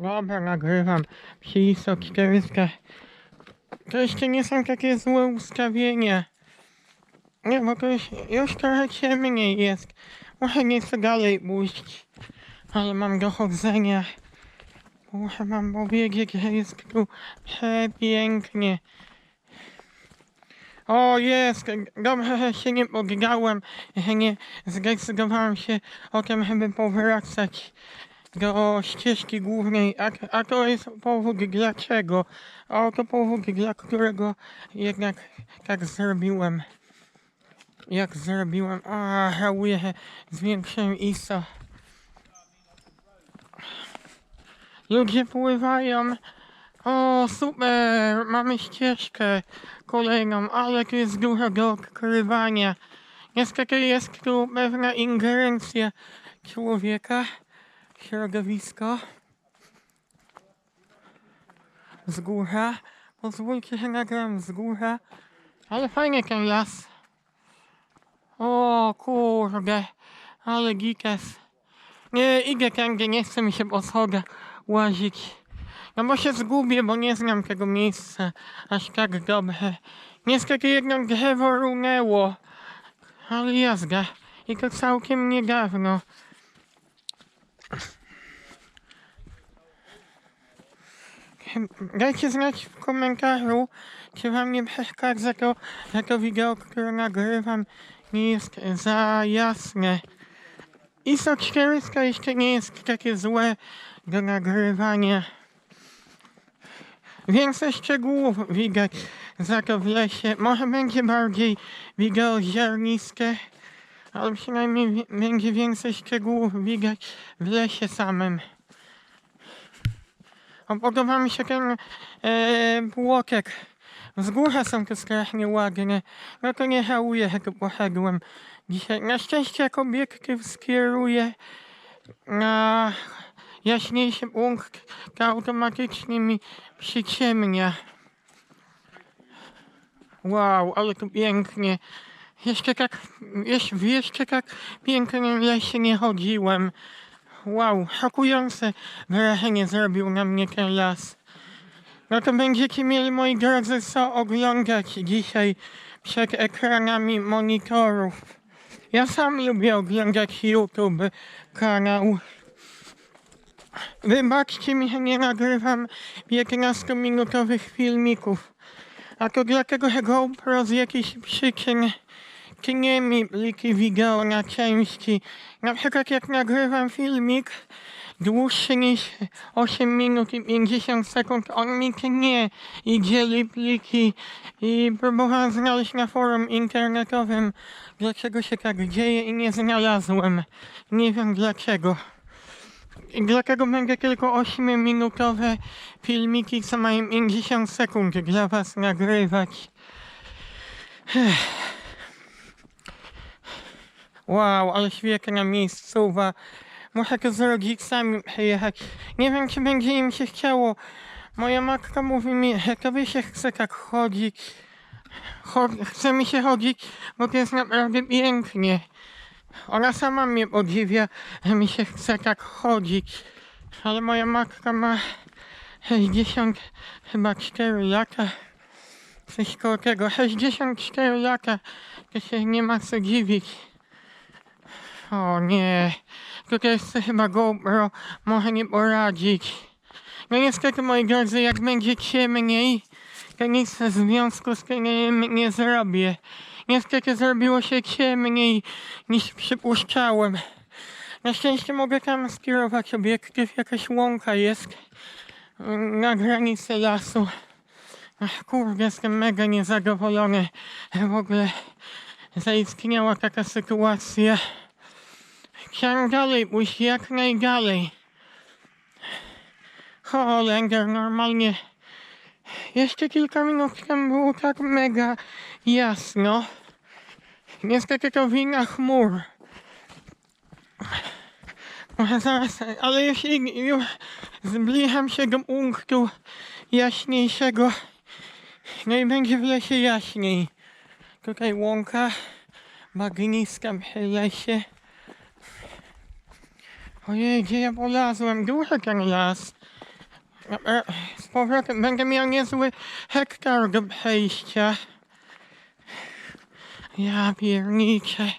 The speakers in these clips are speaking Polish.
Dobra, nagrywam. Przylisto 400. To jeszcze nie są takie złe ustawienia. Nie, bo to już, już trochę ciemniej jest. Muszę nieco dalej pójść. Ale mam dochodzenia. Muszę wam powiedzieć, że jest tu przepięknie. O, jest! Dobrze, że się nie poddałem, że nie zdecydowałem się o tym, żeby powracać do ścieżki głównej, a, a to jest powód dlaczego. A oto powód, dla którego jednak tak zrobiłem. Jak zrobiłem. A, żałuję, zwiększyłem ISO. Ludzie pływają. O, super! Mamy ścieżkę kolejną, ale tu jest dużo do odkrywania. Niestety jest tu pewna ingerencja człowieka w środowisko. Z góra. Pozwólcie, że nagram z góra. Ale fajnie ten las. O kurde, ale gites. Nie, idę tędy, nie chce mi się po łazić. No bo się zgubię, bo nie znam tego miejsca aż tak dobrze. Niestety jedno drzewo runęło, ale jazda. I to całkiem niedawno. Dajcie znać w komentarzu, czy wam nie przeszkadza to, że to wideo, które nagrywam, nie jest za jasne. ISO 400 jeszcze nie jest takie złe do nagrywania. Więcej szczegółów widać za to w lesie. Może będzie bardziej wideo ziarniste, ale przynajmniej będzie więcej szczegółów widać w lesie samym. O, Podoba mi się ten e, płotek. Wzgórza są tu strasznie ładne. No to nie żałuję, że tu poszedłem dzisiaj. Na szczęście jak obiektyw skieruję na jaśniejszy punkt, to automatycznie mi przyciemnia. Wow, ale tu pięknie. Jeszcze tak, jeszcze, jeszcze tak pięknym lesie nie chodziłem. Wow, szokujące wrażenie zrobił na mnie ten las. No to będziecie mieli, moi drodzy, co oglądać dzisiaj przed ekranami monitorów. Ja sam lubię oglądać YouTube kanał. Wybaczcie mi, że nie nagrywam 15-minutowych filmików. A to dlatego, że GoPro z jakichś przyczyn tnie mi pliki wideo na części. Na przykład jak nagrywam filmik dłuższy niż 8 minut i 50 sekund, on mi tnie i dzieli pliki i próbowałem znaleźć na forum internetowym dlaczego się tak dzieje i nie znalazłem. Nie wiem dlaczego. I dlatego będę tylko 8-minutowe filmiki, co mają 50 sekund dla Was nagrywać. Wow, ale świetna miejscowa. Muszę tu z rodzicami przyjechać. Nie wiem, czy będzie im się chciało. Moja matka mówi mi, że tobie się chce tak chodzić. Cho- chce mi się chodzić, bo to jest naprawdę pięknie. Ona sama mnie podziwia, że mi się chce tak chodzić. Ale moja matka ma 60 chyba 4 lata. Coś koło tego. 64 lata. To się nie ma co dziwić. O nie. Tutaj jest chyba GoPro. Może nie poradzić. No niestety moi drodzy, jak będzie ciemniej, to nic w związku z tym nie, nie zrobię. Niestety zrobiło się ciemniej niż przypuszczałem. Na szczęście mogę tam skierować obiektyw, jakaś łąka jest mm, na granicy lasu. Kurde, jestem mega niezadowolony, w ogóle zaistniała taka sytuacja. Chciałem dalej pójść, jak najdalej. Holender, normalnie jeszcze kilka minut temu było tak mega jasno. Niestety to wina chmur. Ale ig- już zbliżam się do punktu jaśniejszego. No i będzie w lesie jaśniej. Tutaj łąka bagniska przy lesie. Ojej, gdzie ja polazłem? Duży ten las. E, Z powrotem będę miał niezły hektar do przejścia. Ja pierniczę.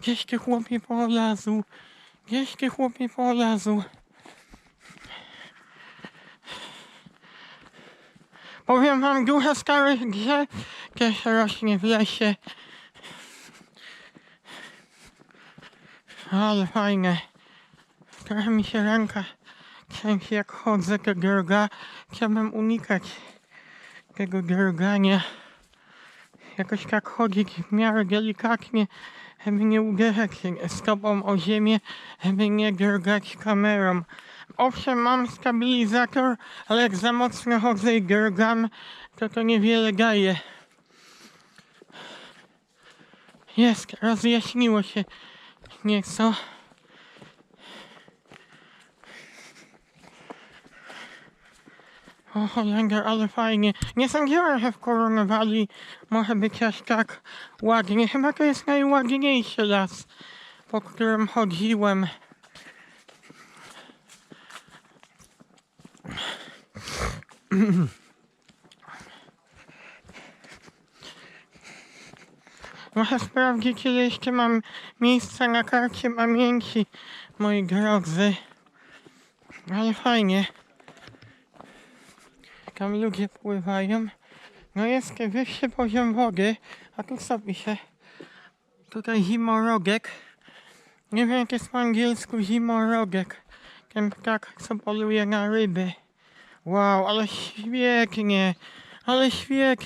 Gdzieś ty chłopie polazł. Gdzieś ty chłopie polazł. Powiem wam, dużo starych drzew też rośnie w lesie. Ale fajne. Trochę mi się ręka trzęsie jak chodzę do droga. Chciałbym unikać tego drgania. Jakoś tak chodzić w miarę delikatnie, żeby nie uderzać się stopą o ziemię, żeby nie drgać kamerą. Owszem, mam stabilizator, ale jak za mocno chodzę i drgam, to to niewiele daje. Jest, rozjaśniło się nieco. O Holender, ale fajnie. Nie sądziłem, że w Koronowali może być aż tak ładnie. Chyba to jest najładniejszy las, po którym chodziłem. Muszę sprawdzić, ile jeszcze mam miejsca na karcie pamięci, moi drodzy. Ale fajnie. Tam ludzie pływają. No jest wyższy poziom wody, a tu co pisze? Tutaj zimorogek. Nie wiem jak jest po angielsku zimorogek. Ten ptak, co poluje na ryby. Wow, ale świetnie. Ale świetnie.